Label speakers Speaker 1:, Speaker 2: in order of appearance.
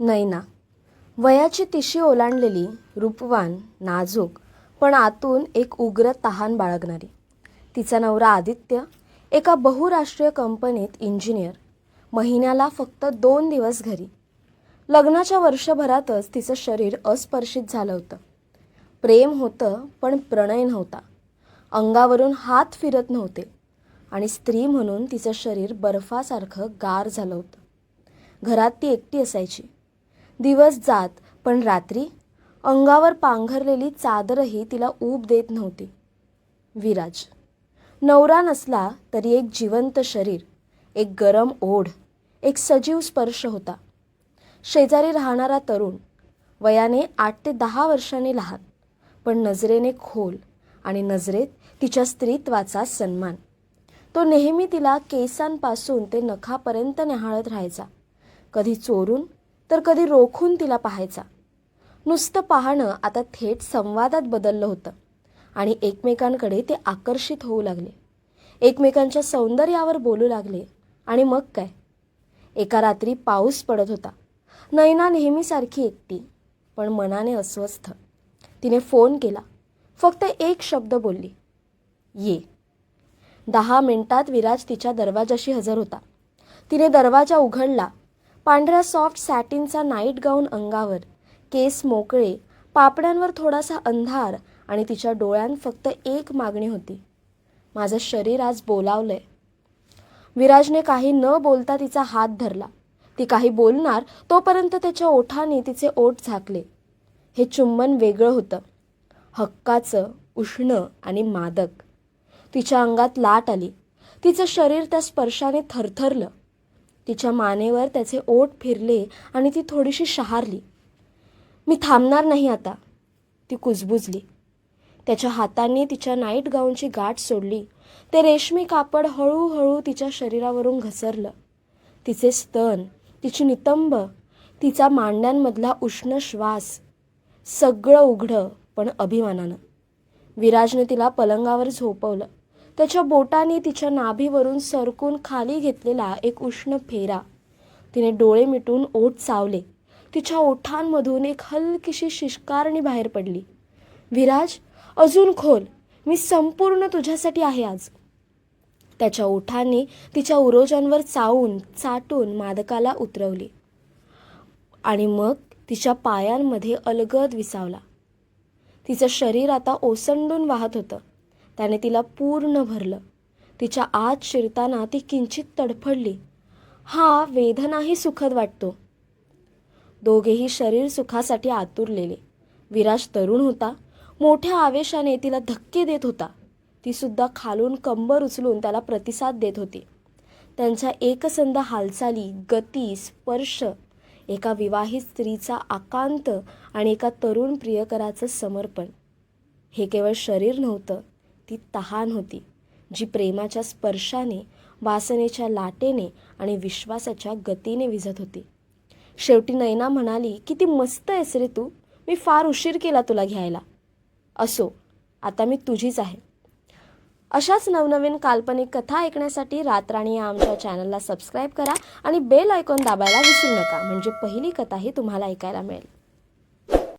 Speaker 1: नैना. वयाची तिशी ओलांडलेली रूपवान नाजूक पण आतून एक उग्र तहान बाळगणारी. तिचा नवरा आदित्य एका बहुराष्ट्रीय कंपनीत इंजिनियर महिन्याला फक्त दोन दिवस घरी. लग्नाच्या वर्षभरातच तिचं शरीर अस्पर्शित झालं होतं. प्रेम होतं पण प्रणय नव्हता. अंगावरून हात फिरत नव्हते आणि स्त्री म्हणून तिचं शरीर बर्फासारखं गार झालं होतं. घरात ती एकटी असायची. दिवस जात पण रात्री अंगावर पांघरलेली चादरही तिला ऊब देत नव्हती. विराज. नवरा नसला तरी एक जिवंत शरीर एक गरम ओढ एक सजीव स्पर्श होता. शेजारी राहणारा तरुण वयाने आठ ते दहा वर्षांनी लहान पण नजरेने खोल आणि नजरेत तिच्या स्त्रीत्वाचा सन्मान. तो नेहमी तिला केसांपासून ते नखापर्यंत न्याहाळत राहायचा. कधी चोरून तर कधी रोखून तिला पाहायचा. नुसतं पाहणं आता थेट संवादात बदललं होतं. आणि एकमेकांकडे ते आकर्षित होऊ लागले. एकमेकांच्या सौंदर्यावर बोलू लागले. आणि मग काय? एका रात्री पाऊस पडत होता. नैना नेहमीसारखी एकटी पण मनाने अस्वस्थ. तिने फोन केला. फक्त एक शब्द बोलली. ये. दहा मिनिटात विराज तिच्या दरवाजाशी हजर होता. तिने दरवाजा उघडला. पांढऱ्या सॉफ्ट सॅटिनचा नाईट गाऊन अंगावर केस मोकळे पापड्यांवर थोडासा अंधार आणि तिच्या डोळ्यांत फक्त एक मागणी होती. माझं शरीर आज बोलावलंय. विराजने काही न बोलता तिचा हात धरला. ती काही बोलणार तोपर्यंत त्याच्या ओठाने तिचे ओठ झाकले. हे चुंबन वेगळं होतं. हक्काचं उष्ण आणि मादक. तिच्या अंगात लाट आली. तिचं शरीर त्या स्पर्शाने थरथरलं. तिच्या मानेवर त्याचे ओठ फिरले आणि ती थोडीशी शहारली. मी थांबणार नाही आता ती कुजबुजली. त्याच्या हातांनी तिच्या नाईट गाऊनची गाठ सोडली. ते रेशमी कापड हळूहळू तिच्या शरीरावरून घसरलं. तिचे स्तन तिची नितंब तिचा मांड्यांमधला उष्ण श्वास सगळं उघडं पण अभिमानानं. विराजने तिला पलंगावर झोपवलं. त्याच्या बोटाने तिच्या नाभीवरून सरकून खाली घेतलेला एक उष्ण फेरा. तिने डोळे मिटून ओठ चावले. तिच्या ओठांमधून एक हलकीशी शिष्कारणी बाहेर पडली. विराज अजून खोल. मी संपूर्ण तुझ्यासाठी आहे आज. त्याच्या ओठांनी तिच्या उरोजांवर चावून चाटून मादकाला उतरवली. आणि मग तिच्या पायांमध्ये अलगद विसावला. तिचं शरीर आता ओसंडून वाहत होतं. त्याने तिला पूर्ण भरलं. तिच्या आत शिरताना ती किंचित तडफडली. हा वेदनाही सुखद वाटतो. दोघेही शरीर सुखासाठी आतुरलेले. विराज तरुण होता. मोठ्या आवेशाने तिला धक्के देत होता. ती सुद्धा खालून कंबर उचलून त्याला प्रतिसाद देत होती. त्यांच्या एकसंध हालचाली गती स्पर्श एका विवाहित स्त्रीचा आकांत आणि एका तरुण प्रियकराचं समर्पण. हे केवळ शरीर नव्हतं ती तहान होती जी प्रेमाच्या स्पर्शाने वासनेच्या लाटेने आणि विश्वासाच्या गतीने विझत होती. शेवटी नैना म्हणाली किती मस्त आहेस रे तू. मी फार उशीर केला तुला घ्यायला. असो आता मी तुझीच आहे. अशाच नवनवीन काल्पनिक कथा ऐकण्यासाठी रातराणी या आमच्या चॅनलला सबस्क्राईब करा आणि बेल आयकॉन दाबायला विसरू नका. म्हणजे पहिली कथाही तुम्हाला ऐकायला मिळेल.